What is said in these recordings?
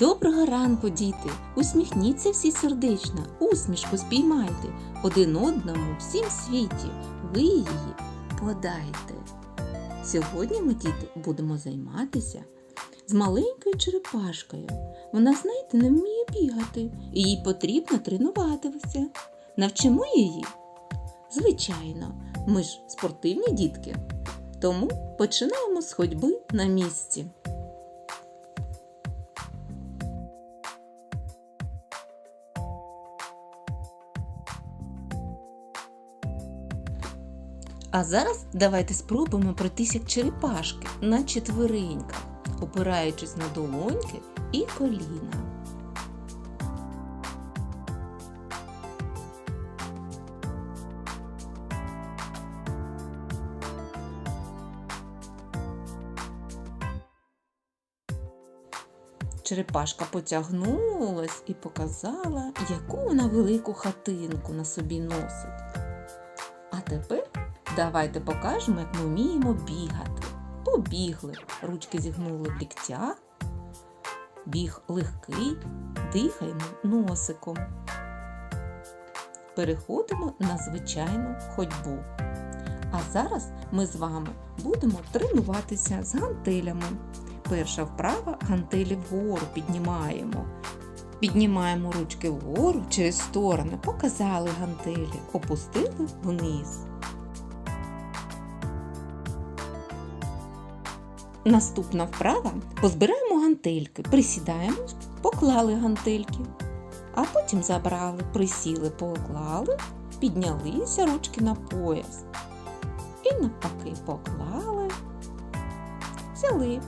Доброго ранку, діти! Усміхніться всі сердечно, усмішку спіймайте, один одному всім світі, ви її подайте. Сьогодні ми, діти, будемо займатися з маленькою черепашкою. Вона, знаєте, не вміє бігати, і їй потрібно тренуватися. Навчимо її? Звичайно, ми ж спортивні дітки. Тому починаємо з ходьби на місці. А зараз давайте спробуємо пройтися як черепашки на четвереньках, опираючись на долоньки і коліна. Черепашка потягнулась і показала, яку вона велику хатинку на собі носить. А тепер давайте покажемо, як ми вміємо бігати. Побігли, ручки зігнули в ліктях, біг легкий, дихаємо носиком. Переходимо на звичайну ходьбу. А зараз ми з вами будемо тренуватися з гантелями. Перша вправа гантелі вгору піднімаємо. Піднімаємо ручки вгору через сторони, показали гантелі, опустили вниз. Наступна вправа позбираємо гантельки, присідаємо, поклали гантельки, а потім забрали, присіли, поклали, піднялися ручки на пояс. І навпаки поклали, взяли.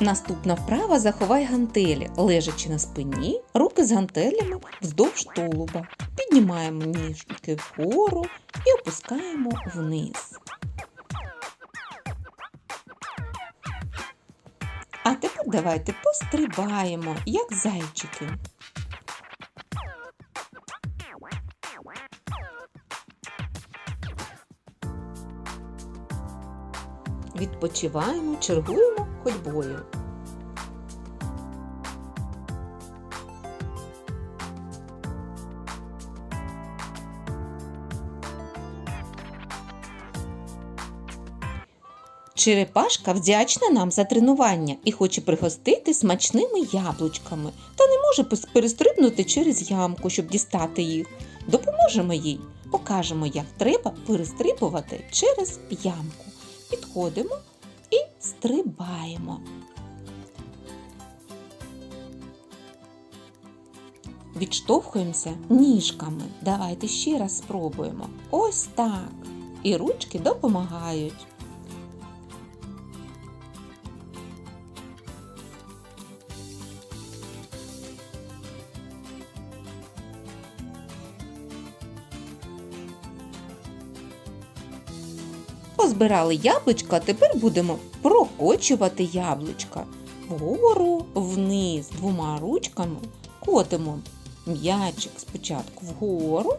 Наступна вправа заховай гантелі, лежачи на спині, руки з гантелями вздовж тулуба. Піднімаємо ніжки вгору і опускаємо вниз. А тепер давайте пострибаємо, як зайчики. Відпочиваємо, чергуємо ходьбою. Черепашка вдячна нам за тренування і хоче пригостити смачними яблучками, та не може перестрибнути через ямку, щоб дістати їх. Допоможемо їй, покажемо, як треба перестрибувати через ямку. Підходимо і стрибаємо. Відштовхуємося ніжками. Давайте ще раз спробуємо. Ось так. І ручки допомагають. Позбирали яблучка, тепер будемо прокочувати яблучка. Вгору вниз двома ручками котимо м'ячик спочатку вгору,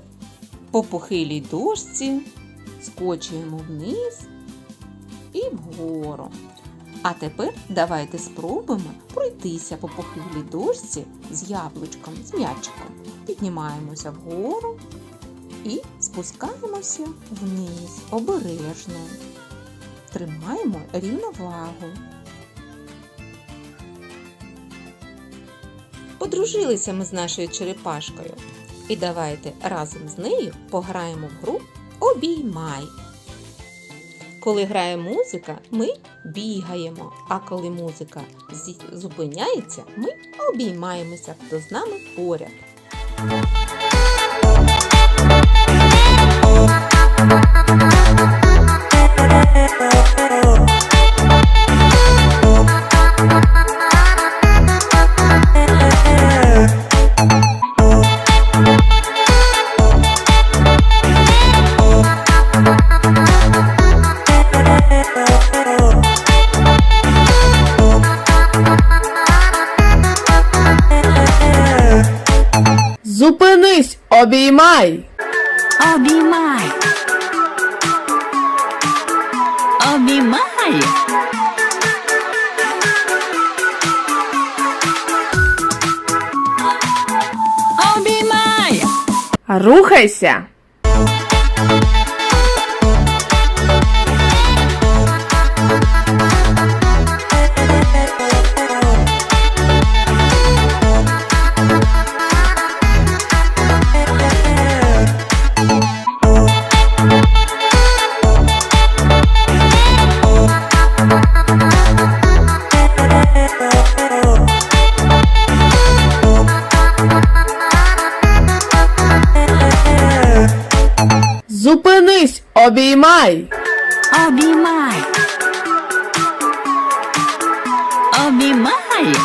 по похилій дошці, скочуємо вниз і вгору. А тепер давайте спробуємо пройтися по похилій дошці з яблучком, з м'ячиком. Піднімаємося вгору і спускаємося вниз обережно. Тримаємо рівновагу. Подружилися ми з нашою черепашкою. І давайте разом з нею пограємо в гру Обіймай. Коли грає музика, ми бігаємо, а коли музика зупиняється, ми обіймаємося, хто з нами поряд. Обіймай. Обіймай. Обіймай. Обіймай. Рухайся. Обіймай. Обіймай. Обіймай.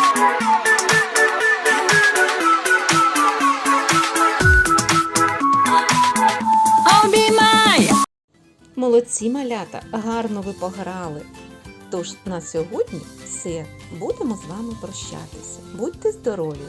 Обіймай. Молодці малята, гарно ви пограли. Тож на сьогодні все. Будемо з вами прощатися. Будьте здорові!